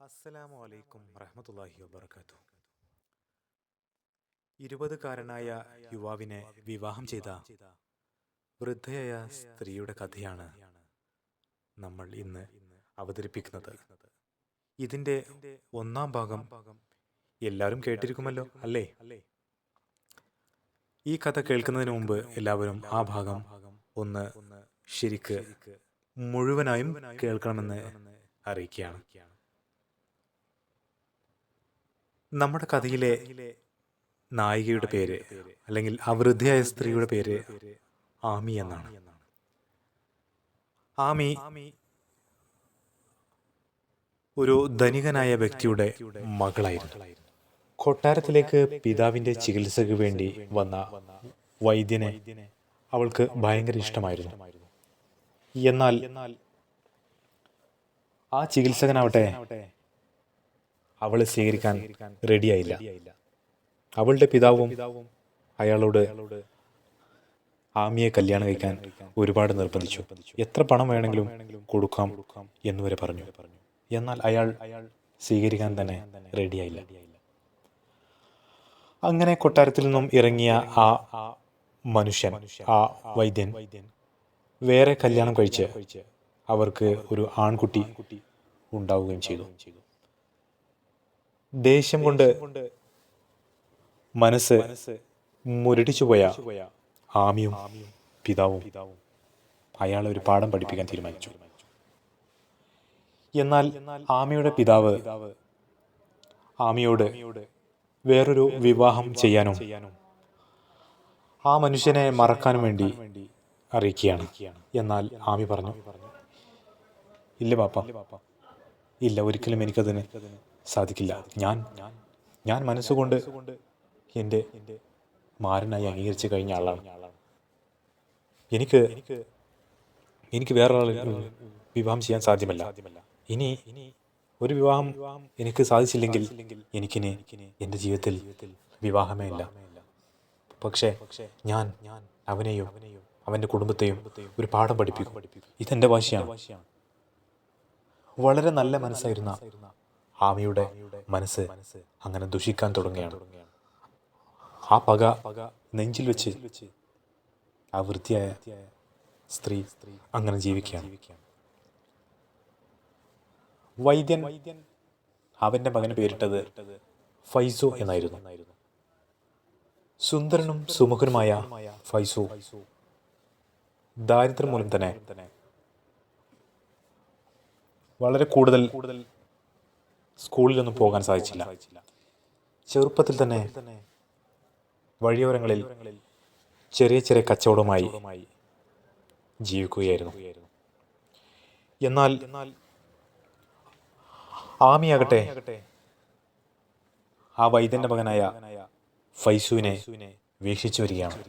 അസ്സലാമു അലൈക്കും റഹമത്തല്ലാഹി വബർക്കാത്തു ഇരുപതുകാരനായ യുവാവിനെ വിവാഹം ചെയ്ത വൃദ്ധയായ സ്ത്രീയുടെ കഥയാണ് നമ്മൾ ഇന്ന് അവതരിപ്പിക്കുന്നത്. ഇതിന്റെ ഒന്നാം ഭാഗം എല്ലാവരും കേട്ടിരിക്കുമല്ലോ അല്ലേ? ഈ കഥ കേൾക്കുന്നതിന് മുമ്പ് എല്ലാവരും ആ ഭാഗം ഒന്ന് ശരിക്ക് മുഴുവനായും കേൾക്കണമെന്ന് അറിയിക്കുകയാണ്. നമ്മുടെ കഥയിലെ നായികയുടെ പേര് അല്ലെങ്കിൽ ആ വൃദ്ധയായ സ്ത്രീയുടെ പേര് ആമി എന്നാണ്. ആമി ഒരു ധനികനായ വ്യക്തിയുടെ മകളായിരുന്നു. കൊട്ടാരത്തിലേക്ക് പിതാവിന്റെ ചികിത്സയ്ക്ക് വേണ്ടി വന്ന വൈദ്യനെ അവൾക്ക് ഭയങ്കര ഇഷ്ടമായിരുന്നു. എന്നാൽ ആ ചികിത്സകനാവട്ടെ അവളെ സ്വീകരിക്കാൻ റെഡിയായില്ല. അവളുടെ പിതാവും അയാളോട് ആമിയെ കല്യാണം കഴിക്കാൻ ഒരുപാട് നിർബന്ധിച്ചു. എത്ര പണം വേണമെങ്കിലും കൊടുക്കാം എന്നുവരെ പറഞ്ഞു. എന്നാൽ അയാൾ സ്വീകരിക്കാൻ തന്നെ റെഡിയായില്ല. അങ്ങനെ കൊട്ടാരത്തിൽ നിന്നും ഇറങ്ങിയ ആ മനുഷ്യൻ ആ വൈദ്യൻ വേറെ കല്യാണം കഴിച്ച് അവർക്ക് ഒരു ആൺകുട്ടി ഉണ്ടാവുകയും ചെയ്തു. ദേഷ്യം കൊണ്ട് മനസ്സ് മുരടിച്ചു പോയ ആമിയും പിതാവും. അയാളെ ഒരു പാഠം പഠിപ്പിക്കാൻ തീരുമാനിച്ചു. എന്നാൽ ആമിയുടെ പിതാവ് ആമിയോട് വേറൊരു വിവാഹം ചെയ്യാനും ആ മനുഷ്യനെ മറക്കാനും വേണ്ടി അറിയിക്കുകയാണ്. എന്നാൽ ആമി പറഞ്ഞു ഇല്ല പാപ്പ. ഇല്ല ഒരിക്കലും എനിക്കതിന് സാധിക്കില്ല. ഞാൻ ഞാൻ മനസ്സുകൊണ്ട് എന്റെ മാരനായി അംഗീകരിച്ചു കഴിഞ്ഞ ആളാണ്. എനിക്ക് എനിക്ക് വേറൊരാളെ വിവാഹം ചെയ്യാൻ സാധ്യമല്ല. ഇനി ഒരു വിവാഹം എനിക്ക് സാധിച്ചില്ലെങ്കിൽ എനിക്കിനി എന്റെ ജീവിതത്തിൽ വിവാഹമേ ഇല്ല. പക്ഷേ ഞാൻ അവനെയോ അവന്റെ കുടുംബത്തെയും ഒരു പാഠം പഠിപ്പിക്കും. ഇതെന്റെ വാശിയാണ്. വളരെ നല്ല മനസ്സായിരുന്ന ആമിയുടെ മനസ്സ് അങ്ങനെ ദുഷിക്കാൻ തുടങ്ങുകയാണ്. ആ പക നെഞ്ചിൽ വെച്ച് ആ വൃത്തിയായ സ്ത്രീ അങ്ങനെ ജീവിക്കുകയാണ്. വൈദ്യൻ അവന്റെ മകന് പേരിട്ടത് ഫൈസു എന്നായിരുന്നു. സുന്ദരനും സുമുഖനുമായ ഫൈസു ദാരിദ്ര്യം മൂലം തന്നെ വളരെ കൂടുതൽ സ്കൂളിലൊന്നും പോകാൻ സാധിച്ചില്ല. ചെറുപ്പത്തിൽ തന്നെ വഴിയോരങ്ങളിൽ ചെറിയ ചെറിയ കച്ചവടമായി ജീവിക്കുകയായിരുന്നു. എന്നാൽ ആമിയാകട്ടെ ആ വൈദ്യന്റെ മകനായ ഫൈസുവിനെ വീക്ഷിച്ചു വരികയാണ്.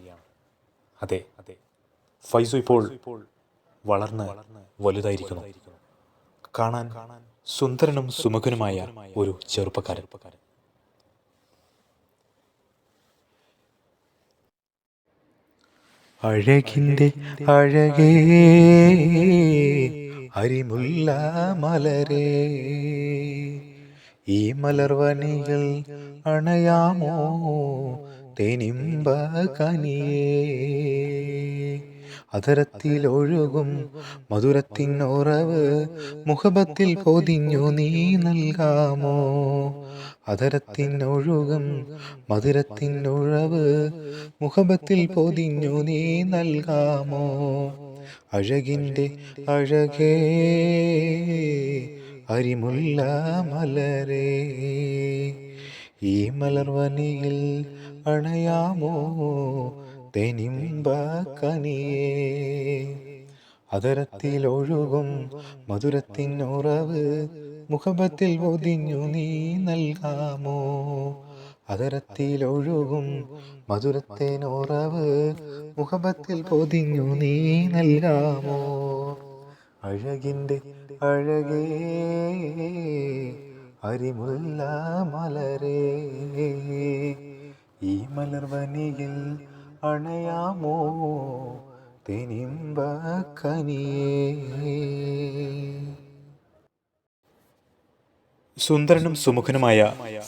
അതെ അതെ ഫൈസു ഇപ്പോൾ വളർന്ന് വലുതായിരിക്കുന്നു. കാണാൻ സുന്ദരനും സുമുഖനുമായ ഒരു ചെറുപ്പക്കാരൻ. അഴകിന്റെ അഴകേ അരിമുല്ല മലരേ ഈ മലർവനികൾ അണയാമോ തെനിമ്പ കനിയേ. അതരത്തിൽ ഒഴുകും മധുരത്തിനുറവ് മുഖബത്തിൽ പൊതിഞ്ഞു നീ നൽകാമോ? അതരത്തിനൊഴുകും മധുരത്തിനുഴവ് മുഖബത്തിൽ പൊതിഞ്ഞു നീ നൽകാമോ? അഴകിന്റെ അഴകേ അരിമുല്ല മലരേ ഈ മലർവനിയിൽ അണയാമോ? തെനിമ്പ കനിയേ അതരത്തിലൊഴുകും മധുരത്തിനുറവ് മുഖബത്തിൽ ഒതിഞ്ഞു നീ നൽകാമോ? അതരത്തിലൊഴുകും മധുരത്തിനുറവ് മുഖബത്തിൽ പൊതിഞ്ഞു നീ നൽകാമോ? അഴകിന്റെ അഴകേ അരിമുല്ല മലരേ. ഈ മലർവനിയിൽ അണയാമോ തെനിമ്പ കനിയേ സുന്ദരനും സുമുഖനുമായ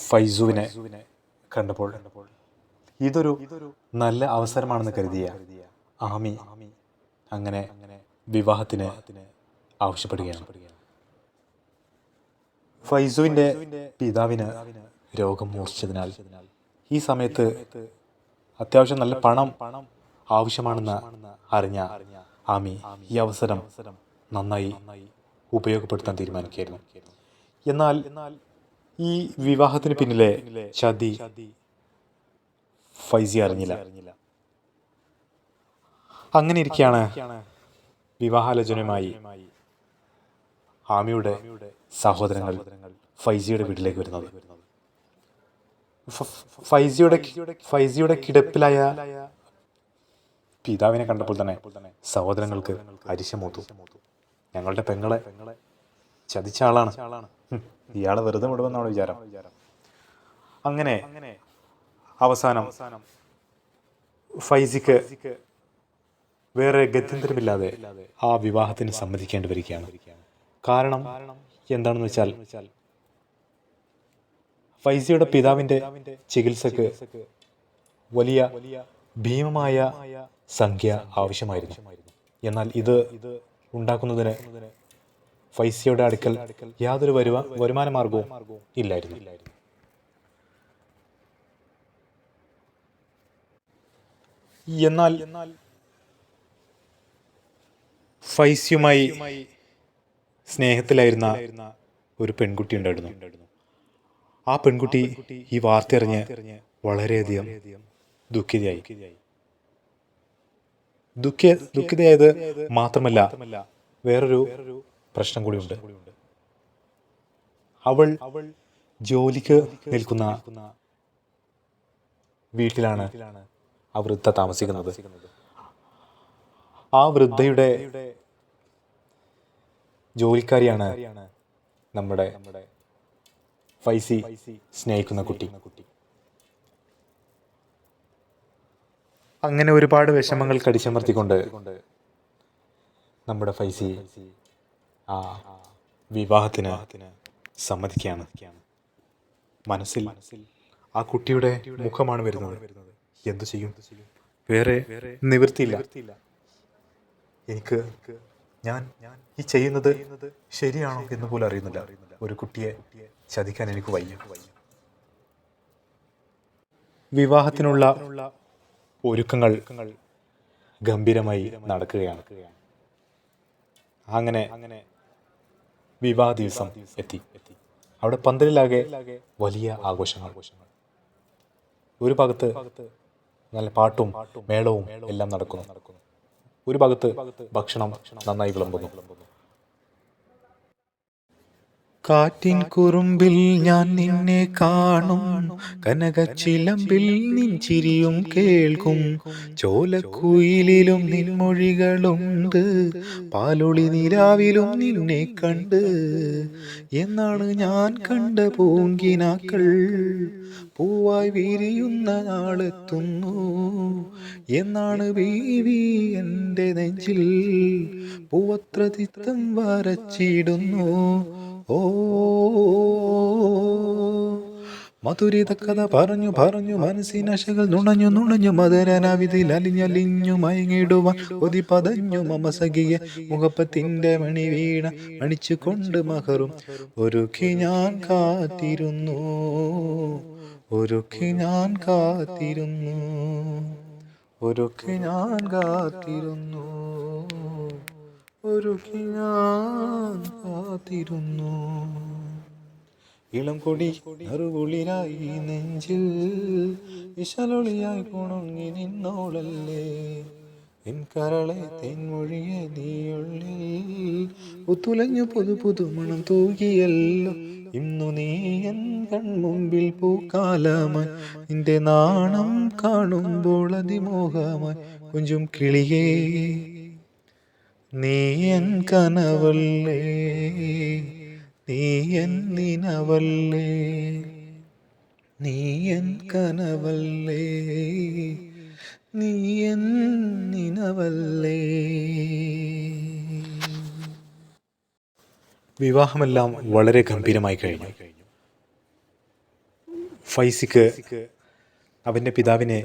ഫൈസുവിനെ കണ്ടപ്പോൾ ഇതൊരു നല്ല അവസരമാണെന്ന് കരുതിയ ആമി അങ്ങനെ വിവാഹത്തിന് ആവശ്യപ്പെടുകയാണ്. ഫൈസുവിന്റെ പിതാവിന് രോഗം മൂർച്ഛിച്ചതിനാൽ ഈ സമയത്ത് അത്യാവശ്യം നല്ല പണം പണം ആവശ്യമാണെന്ന് അറിഞ്ഞ ആമി ഈ അവസരം നന്നായി ഉപയോഗപ്പെടുത്താൻ തീരുമാനിക്കുകയായിരുന്നു. എന്നാൽ ഈ വിവാഹത്തിന് പിന്നിലെ ചതി ഫൈസി അറിഞ്ഞില്ല. അങ്ങനെ ഇരിക്കെയാണ് വിവാഹാലോചനയുമായി ആമിയുടെ സഹോദരങ്ങൾ ഫൈസിയുടെ വീട്ടിലേക്ക് വരുന്നത്. ഫൈസിയുടെ ഫൈസിയുടെ കിടപ്പിലായ പിതാവിനെ കണ്ടപ്പോൾ തന്നെ സഹോദരങ്ങൾക്ക് അരിശമൂത്തു. ഞങ്ങളുടെ പെങ്ങളെ ചതിച്ച ആളാണ്. ഇയാൾ വെറുതെ വിടുമെന്നാണ് വിചാരം. അങ്ങനെ അവസാനം ഫൈസിക്ക് വേറെ ഗത്യന്തരമില്ലാതെ ആ വിവാഹത്തിന് സമ്മതിക്കേണ്ടി വരികയാണ്. കാരണം എന്താണെന്ന് വെച്ചാൽ ഫൈസിയുടെ പിതാവിന്റെ ചികിത്സക്ക് വലിയ ഭീമമായ സംഖ്യ ആവശ്യമായിരുന്നു. എന്നാൽ ഇത് ഉണ്ടാക്കുന്നതിന് ഫൈസിയുടെ അടുക്കൽ യാതൊരു വരുവ വരുമാന മാർഗവും ഇല്ലായിരുന്നു. എന്നാൽ ഫൈസിയുമായി സ്നേഹത്തിലായിരുന്ന ഒരു പെൺകുട്ടി ഉണ്ടായിരുന്നു. ആ പെൺകുട്ടി ഈ വാർത്ത അറിഞ്ഞ് വളരെയധികം ദുഃഖിതയായി. ദുഃഖ ദുഃഖിതയായത് മാത്രമല്ല വേറൊരു പ്രശ്നം കൂടിയുണ്ട്. അവൾ ജോലിക്ക് നിൽക്കുന്ന വീട്ടിലാണ് ആ വൃദ്ധ താമസിക്കുന്നത്. ആ വൃദ്ധയുടെ ജോലിക്കാരിയാണ് നമ്മുടെ ഫൈസി സ്നേഹിക്കുന്ന കുട്ടി. അങ്ങനെ ഒരുപാട് വിഷമങ്ങൾ കടിച്ചമർത്തിക്കൊണ്ട് നമ്മുടെ ഫൈസി ആ വിവാഹത്തിന് സമ്മതിക്കുകയാണ്. മനസ്സിൽ ആ കുട്ടിയുടെ മുഖമാണ് വരുന്നത്. എന്തു ചെയ്യും? വേറെ നിവൃത്തിയില്ല. എനിക്ക് ഞാൻ ഈ ചെയ്യുന്നത് ശരിയാണോ എന്ന് പോലും അറിയുന്നില്ല. ഒരു കുട്ടിയെ ചതിക്കാൻ എനിക്ക് വയ്യ. വിവാഹത്തിനുള്ള ഒരുക്കങ്ങൾ ഗംഭീരമായി നടക്കുകയാണ്. അങ്ങനെ അങ്ങനെ വിവാഹ ദിവസം എത്തി. അവിടെ പന്തലിലാകെ വലിയ ആഘോഷങ്ങൾ. ഒരു ഭാഗത്ത് നല്ല പാട്ടും മേളവും എല്ലാം നടക്കുന്നു. ഒരു ഭാഗത്ത് ഭക്ഷണം നന്നായി വിളമ്പുന്നു. കാറ്റിൻ കുറുമ്പിൽ ഞാൻ നിന്നെ കാണും. കനകച്ചിലമ്പിൽ നിൻ ചിരിയും കേൾക്കും. ചോലക്കുയിലും നിൻമൊഴികളുണ്ട് പാലൊളി നിലാവിലും നിന്നെ കണ്ട്. എന്നാണ് ഞാൻ കണ്ട പൂങ്കിനാക്കൾ. പൂവായി വിരിയുന്ന നാളെത്തുന്നു എന്നാണ് ബീവി എന്റെ നെഞ്ചിൽ. പൂവത്ര തിത്തം വരച്ചിടുന്നു. ഓ. മധുരിത കഥ പറഞ്ഞു പറഞ്ഞു മനസ്സിനശകൾ നുണഞ്ഞു നുണഞ്ഞു മധുരനവിധി അലിഞ്ഞലിഞ്ഞു മയങ്ങിടുവാൻ ഒതി പതഞ്ഞു മമസഖിയ മുഖപ്പത്തിന്റെ മണി വീണ അണിച്ചുകൊണ്ട് മഹറും ഒരുക്കി ഞാൻ കാത്തിരുന്നു. ഒരുക്കി ഞാൻ കാത്തിരുന്നു. ഒരുക്കി ഞാൻ കാത്തിരുന്നു. ഒരുക്കി ഞാൻ കാത്തിരുന്നു. ഇളം കൊടി നറുകുളിരായി നെഞ്ചിൽ വിശലൊളിയായി കുണുങ്ങി നിന്നോളല്ലേ. എൻ കരളെ തെൻമൊഴിയെ നീയുള്ളിൽ. പുത്തുലഞ്ഞു പുതു പുതു മണം തൂകിയല്ലോ. ഇന്നു നീ എൻ കൺമുമ്പിൽ പൂക്കാലമായി. നിന്റെ നാണം കാണുമ്പോൾ അതിമോഹമായി. കൊഞ്ചും കിളിയേ നീ എൻ കനവല്ലേ? നീ എൻ നിനവല്ലേ? നീ എൻ കനവല്ലേ? നീ എൻ നിനവല്ലേ? വിവാഹമെല്ലാം വളരെ ഗംഭീരമായി കഴിഞ്ഞു. ഫൈസിക്ക് അവന്റെ പിതാവിനെ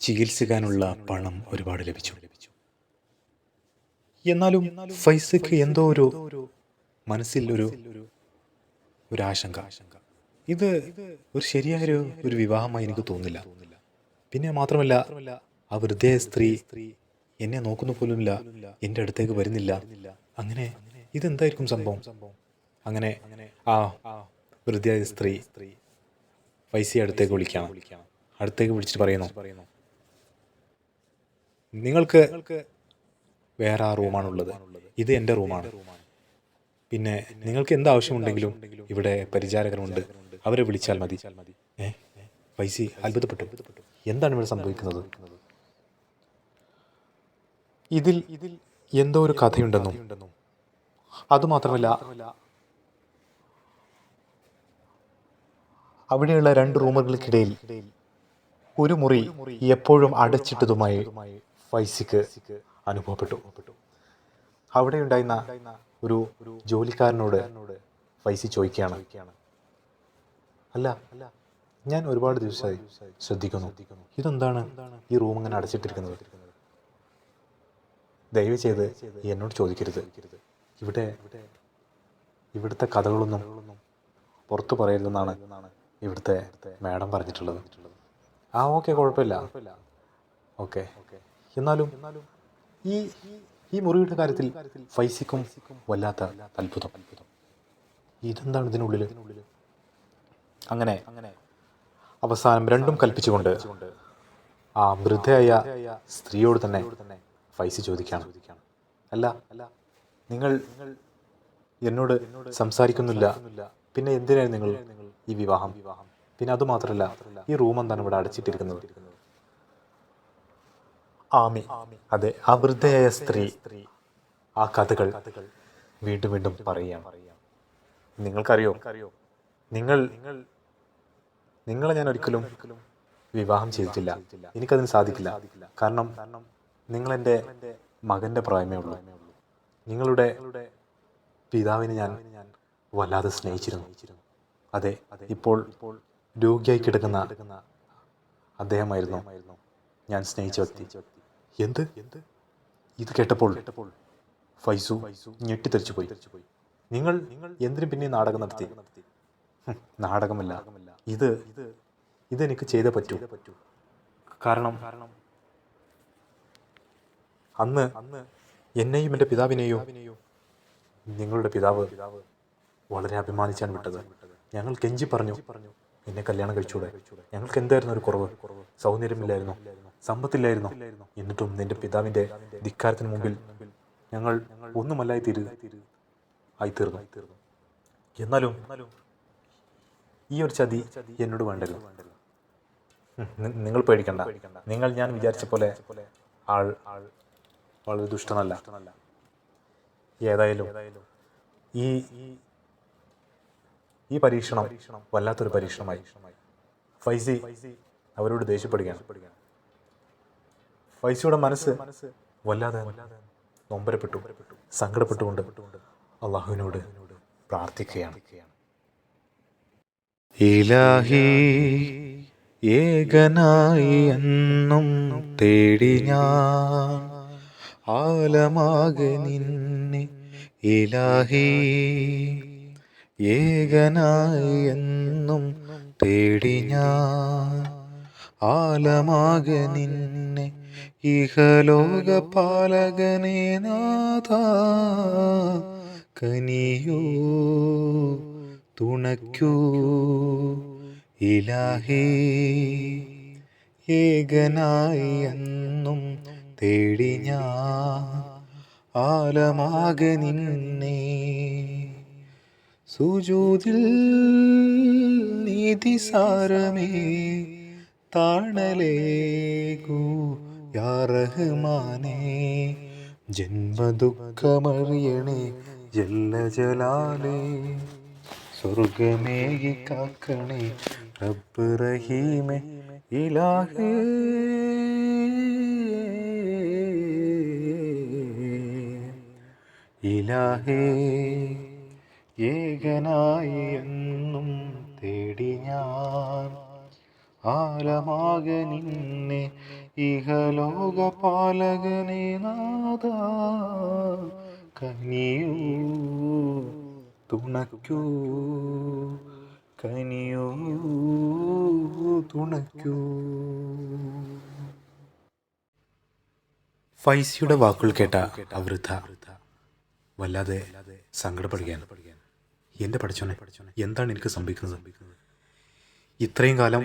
ചികിത്സിക്കാനുള്ള പണം ഒരുപാട് ലഭിച്ചു. എന്നാലും ഫൈസിക്ക് എന്തോ ഒരു മനസ്സിൽ ഒരു ഒരു ആശങ്ക ഇത് ഒരു ശരിയായ ഒരു വിവാഹമായി എനിക്ക് തോന്നില്ല. പിന്നെ മാത്രമല്ല ആ വൃദ്ധയായ സ്ത്രീ എന്നെ നോക്കുന്ന പോലുമില്ല എന്റെ അടുത്തേക്ക് വരുന്നില്ല. അങ്ങനെ ഇതെന്തായിരിക്കും സംഭവം? അങ്ങനെ ആ വൃദ്ധയായ സ്ത്രീ പൈസ അടുത്തേക്ക് വിളിക്കണം അടുത്തേക്ക് വിളിച്ചിട്ട് പറയുന്നു നിങ്ങൾക്ക് വേറെ ആ റൂമാണുള്ളത്. ഇത് എന്റെ റൂമാണ്. പിന്നെ നിങ്ങൾക്ക് എന്ത് ആവശ്യമുണ്ടെങ്കിലും ഇവിടെ പരിചാരകരുണ്ട്. അവരെ വിളിച്ചാൽ മതി. ഏ? പൈസ അത്ഭുതപ്പെട്ടു. എന്താണ് ഇവിടെ സംഭവിക്കുന്നത്? ഇതിൽ ഇതിൽ എന്തോ ഒരു കഥയുണ്ടെന്നും അതുമാത്രമല്ല അവിടെയുള്ള രണ്ട് റൂമുകൾക്കിടയിൽ ഒരു മുറി എപ്പോഴും അടച്ചിട്ടതുമായി ഫൈസിക്ക് അനുഭവപ്പെട്ടു. അവിടെ ഉണ്ടായിരുന്ന ഒരു ജോലിക്കാരനോട് ഫൈസി ചോദിക്കുകയാണ് അല്ല ഞാൻ ഒരുപാട് ദിവസമായി ശ്രദ്ധിക്കുന്നു. ഇതെന്താണ് ഈ റൂം ഇങ്ങനെ അടച്ചിട്ടിരിക്കുന്നത്? ദയവ് ചെയ്ത് എന്നോട് ചോദിക്കരുത്. ഇവിടെ ഇവിടുത്തെ കഥകളൊന്നും പുറത്തു പറയരുതെന്നാണ് ഇവിടുത്തെ മാഡം പറഞ്ഞിട്ടുള്ളത്. ആ ഓക്കെ കുഴപ്പമില്ല. ഓക്കെ. എന്നാലും ഈ ഈ മുറിയുടെ കാര്യത്തിൽ ഫൈസിക്കും വല്ലാത്ത അത്ഭുതം. അത്ഭുതം ഇതെന്താണ് ഇതിനുള്ളിൽ അങ്ങനെ അങ്ങനെ അവസാനം രണ്ടും കൽപ്പിച്ചുകൊണ്ട് ആ വൃദ്ധയായ സ്ത്രീയോട് തന്നെ ഫൈസി ചോദിക്കാണ് അല്ല അല്ല നിങ്ങൾ എന്നോട് സംസാരിക്കുന്നില്ല. പിന്നെ എന്തിനാണ് നിങ്ങൾ ഈ വിവാഹം? പിന്നെ അത് മാത്രമല്ല ഈ റൂം എന്താണ് ഇവിടെ അടച്ചിട്ടിരിക്കുന്നത്? ആമി. അതെ ആ വൃദ്ധയായ സ്ത്രീ. ആ കഥകൾ വീണ്ടും വീണ്ടും പറയാം. നിങ്ങൾക്കറിയോ? നിങ്ങൾ നിങ്ങൾ നിങ്ങളെ ഞാൻ ഒരിക്കലും വിവാഹം ചെയ്തിട്ടില്ല. എനിക്കതിന് സാധിക്കില്ല. കാരണം നിങ്ങൾ എന്റെ മകന്റെ പ്രായമേ ഉള്ളൂ. നിങ്ങളുടെ പിതാവിനെ ഞാൻ വല്ലാതെ സ്നേഹിച്ചിരുന്നു. അതെ ഇപ്പോൾ രോഗിയായി കിടക്കുന്ന അദ്ദേഹമായിരുന്നു ഞാൻ സ്നേഹിച്ച വ്യക്തി. എന്ത്? എന്ത് ഇത് കേട്ടപ്പോൾ ഫൈസു ഞെട്ടിത്തെറിച്ചു പോയി. നിങ്ങൾ എന്തിനു പിന്നെ നാടകം നടത്തി? നാടകമല്ല. ഇത് ഇതെനിക്ക് ചെയ്തേ പറ്റൂ. കാരണം കാരണം അന്ന് അന്ന് എന്നെയും എന്റെ പിതാവിനെയും നിങ്ങളുടെ പിതാവ് വളരെ അഭിമാനിച്ചാണ് വിട്ടത്. ഞങ്ങൾ കെഞ്ചി പറഞ്ഞു എന്നെ കല്യാണം കഴിച്ചൂടെ ഞങ്ങൾക്ക് എന്തായിരുന്നു ഒരു കുറവ്? സൗന്ദര്യമില്ലായിരുന്നു സമ്പത്തില്ലായിരുന്നു. എന്നിട്ടും നിന്റെ പിതാവിന്റെ ധിക്കാരത്തിന് മുമ്പിൽ ഞങ്ങൾ ഒന്നുമല്ലായി തീരു ആയി തീർന്നു എന്നാലും ഈ ഒരു ചതി എന്നോട് വേണ്ടല്ലോ നിങ്ങൾ പേടിക്കണ്ട. നിങ്ങൾ ഞാൻ വിചാരിച്ച പോലെ ആൾ ആൾ വളരെ ദുഷ്ടനല്ല. ഏതായാലും ഈ ഈ പരീക്ഷണം വല്ലാത്തൊരു പരീക്ഷണമായി. ഫൈസി അവരോട് ദേഷ്യപ്പെടുകയാണ്. ഫൈസിയുടെ മനസ്സ് വല്ലാതെ നൊമ്പരപ്പെട്ടു സങ്കടപ്പെട്ടുകൊണ്ട് അള്ളാഹുവിനോട് പ്രാർത്ഥിക്കുകയാണ്. ഇലാഹി ഏകനായി എന്നും തേടി ഞാൻ ആലമാകെ നിന്നെ ഇലാഹി. ഏകനായി എന്നും തേടി ഞാൻ. ആലമാകെ നിന്നെ ഇഹലോക പാലകനേ നാഥ കനിയൂ തുണയ്ക്കൂ. ഇലാഹേ ഏകനായി എന്നും തേടി ഞാൻ ആലമാകെ നിന്നെ. സുജൂതിൽ നീതിസാരമേ താണലേകൂ യാറഹ്മാനേ ജന്മദുഃഖമറിയണേ ജല്ല ജലാലേ. സ്വർഗമേകി കാക്കണേ റബ്ബ് റഹീമേ ഇലാഹേ. ഇലാഹേ ഏകനായി എന്നും തേടി ഞാൻ. ആലമാക നിന്നെ ഇഹലോക പാലകനെ നാഥ കനിയൂ തുണയ്ക്കൂ കനിയൂ തുണയ്ക്കൂ. ഫൈസിയുടെ വാക്കുകൾ കേട്ട വൃദ്ധ വല്ലാതെ സങ്കടപ്പെടുകയാണ്. എന്റെ പഠിച്ചോനെ എന്താണ് എനിക്ക് സംഭവിക്കുന്നത്? ഇത്രയും കാലം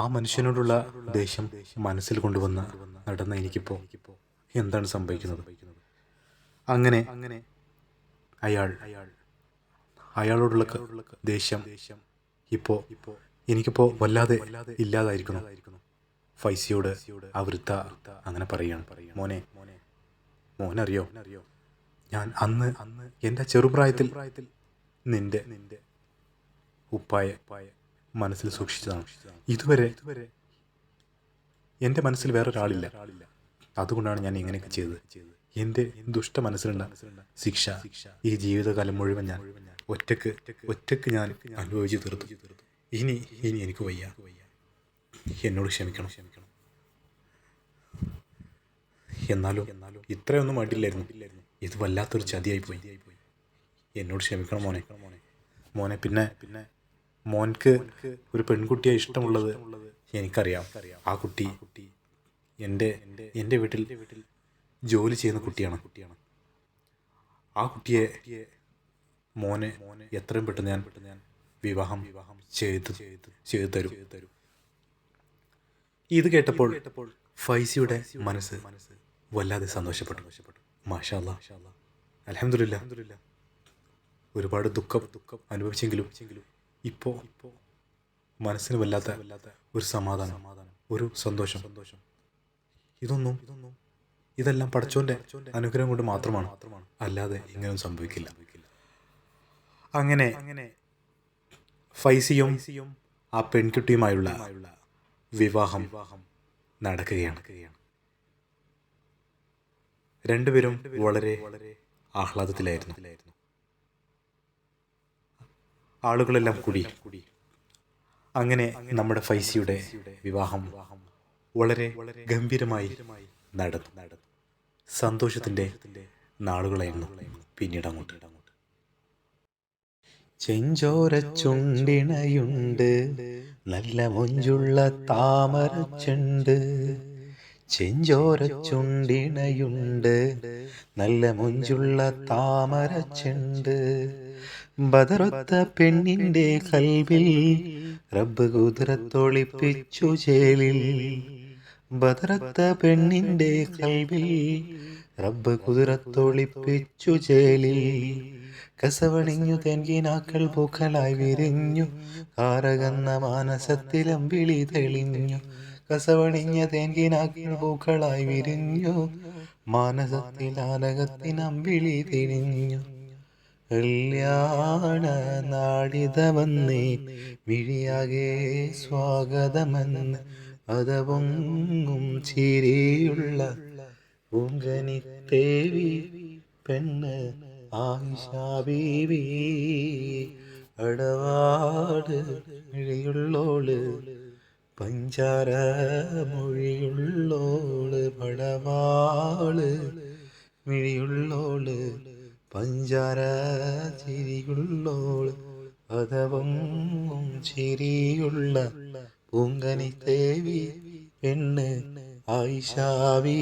ആ മനുഷ്യനോടുള്ള ദേഷ്യം മനസ്സിൽ കൊണ്ടുവന്ന് നടന്ന എനിക്കിപ്പോൾ എന്താണ് സംഭവിക്കുന്നത്? അങ്ങനെ അയാൾ അയാളോടുള്ള ദേഷ്യം ദേഷ്യം ഇപ്പോൾ എനിക്കിപ്പോൾ വല്ലാതെ ഇല്ലാതായിരിക്കുന്നു. ഫൈസിയോട് വൃദ്ധ അങ്ങനെ പറയാണ്. മോനെ മോനറിയോ? ഞാൻ അന്ന് അന്ന് എന്റെ ചെറുപ്രായത്തിൽ നിന്റെ നിന്റെ ഉപ്പായ മനസ്സിൽ സൂക്ഷിച്ചതാണ്. ഇതുവരെ ഇതുവരെ എന്റെ മനസ്സിൽ വേറൊരാളില്ല. അതുകൊണ്ടാണ് ഞാൻ ഇങ്ങനെയൊക്കെ ചെയ്തത്. എന്റെ ദുഷ്ട മനസ്സിലുണ്ട ശിക്ഷ ഈ ജീവിതകാലം മുഴുവൻ ഞാൻ ഒറ്റയ്ക്ക് ഒറ്റയ്ക്ക് ഞാൻ അനുഭവിച്ച് തീർത്തു. ഇനി ഇനി എനിക്ക് വയ്യ. എന്നോട് ക്ഷമിക്കണം. ക്ഷമിക്കണം എന്നാലും എന്നാലും ഇത്രയൊന്നും വേണ്ടില്ലായിരുന്നു ഇത് വല്ലാത്തൊരു ചതിയായി പോയി എന്നോട് ക്ഷമിക്കണം മോനെ. മോനെ പിന്നെ പിന്നെ മോൻക്ക് ഒരു പെൺകുട്ടിയെ ഇഷ്ടമുള്ളത് എനിക്കറിയാം. ആ കുട്ടി എന്റെ എന്റെ വീട്ടിൽ ജോലി ചെയ്യുന്ന കുട്ടിയാണ്. കുട്ടിയാണ് ആ കുട്ടിയെ മോനെ എത്രയും പെട്ടെന്ന് ഞാൻ ഞാൻ വിവാഹം വിവാഹം ചെയ്ത് ചെയ്തു തരും തരും. ഇത് കേട്ടപ്പോൾ ഫൈസിയുടെ മനസ്സ് വല്ലാതെ സന്തോഷപ്പെട്ടു. മാഷാ അലഹമില്ല ഒരുപാട് ദുഃഖം ദുഃഖം അനുഭവിച്ചെങ്കിലും ഇപ്പോൾ ഇപ്പോൾ മനസ്സിന് വല്ലാത്ത വല്ലാത്ത ഒരു സമാധാനം ഒരു സന്തോഷം. സന്തോഷം ഇതൊന്നും ഇതൊന്നും ഇതെല്ലാം പടച്ചോന്റെ അനുഗ്രഹം കൊണ്ട് മാത്രമാണ്. അല്ലാതെ ഇങ്ങനെ സംഭവിക്കില്ല. അങ്ങനെ അങ്ങനെ ഫൈസിയും ആ പെൺകുട്ടിയുമായുള്ള വിവാഹം നടക്കുകയാണ്. രണ്ടുപേരും വളരെ ആഹ്ലാദത്തിലായിരുന്നു. ആളുകളെല്ലാം കൂടി. അങ്ങനെ നമ്മുടെ ഫൈസിയുടെ വിവാഹം വളരെ ഗംഭീരമായി നടന്നു. നടന്നു സന്തോഷത്തിന്റെ നാളുകളായിരുന്നു പിന്നീട് അങ്ങോട്ട്. ചെഞ്ചോര ചുണ്ടിണയുണ്ട് നല്ല മൊഞ്ചുള്ള താമരച്ചുണ്ട്. ചുണ്ടിണയുണ്ട് നല്ല മുഞ്ചുള്ള താമരച്ചുണ്ട്. ബദറൊത്ത പെണ്ണിന്റെ കൽവിൽ റബ്ബ് കുതിരത്തൊളിപ്പിച്ചു ചേലിൽ. ബദറത്ത പെണ്ണിന്റെ കൽവിൽ റബ്ബ് കുതിരത്തൊളിപ്പിച്ചു ചേലിൽ. കസവണിഞ്ഞു തെങ്കിനാക്കൾ പൂക്കളായി വിരിഞ്ഞു. കാറകന്ന മാനസത്തിലും വിളി തെളിഞ്ഞു. കസവണിഞ്ഞ തേൻകിനാക്കിൽ പൂക്കളായി വിരിഞ്ഞു. മാനസത്തിൽ ആനകത്തിനം തിരിഞ്ഞു. കല്യാണ നാടിത വന്നേ മിഴിയാകെ സ്വാഗതമെന്ന് അതവൊങ്ങും ചിരിയുള്ള പൂങ്കനി തേവി പെണ്ണ് ആയിഷാബീവി അടവാട് മിഴിയുള്ളോൾ പഞ്ചാര മൊഴിയുള്ളോൾ പടവാൾ. മിഴിയുള്ളോൾ പഞ്ചാര ചിരിയുള്ളോൾ പദവും ചിരിയുള്ള പൂങ്കനി തേവി പെണ്ണ് ആയിഷാവി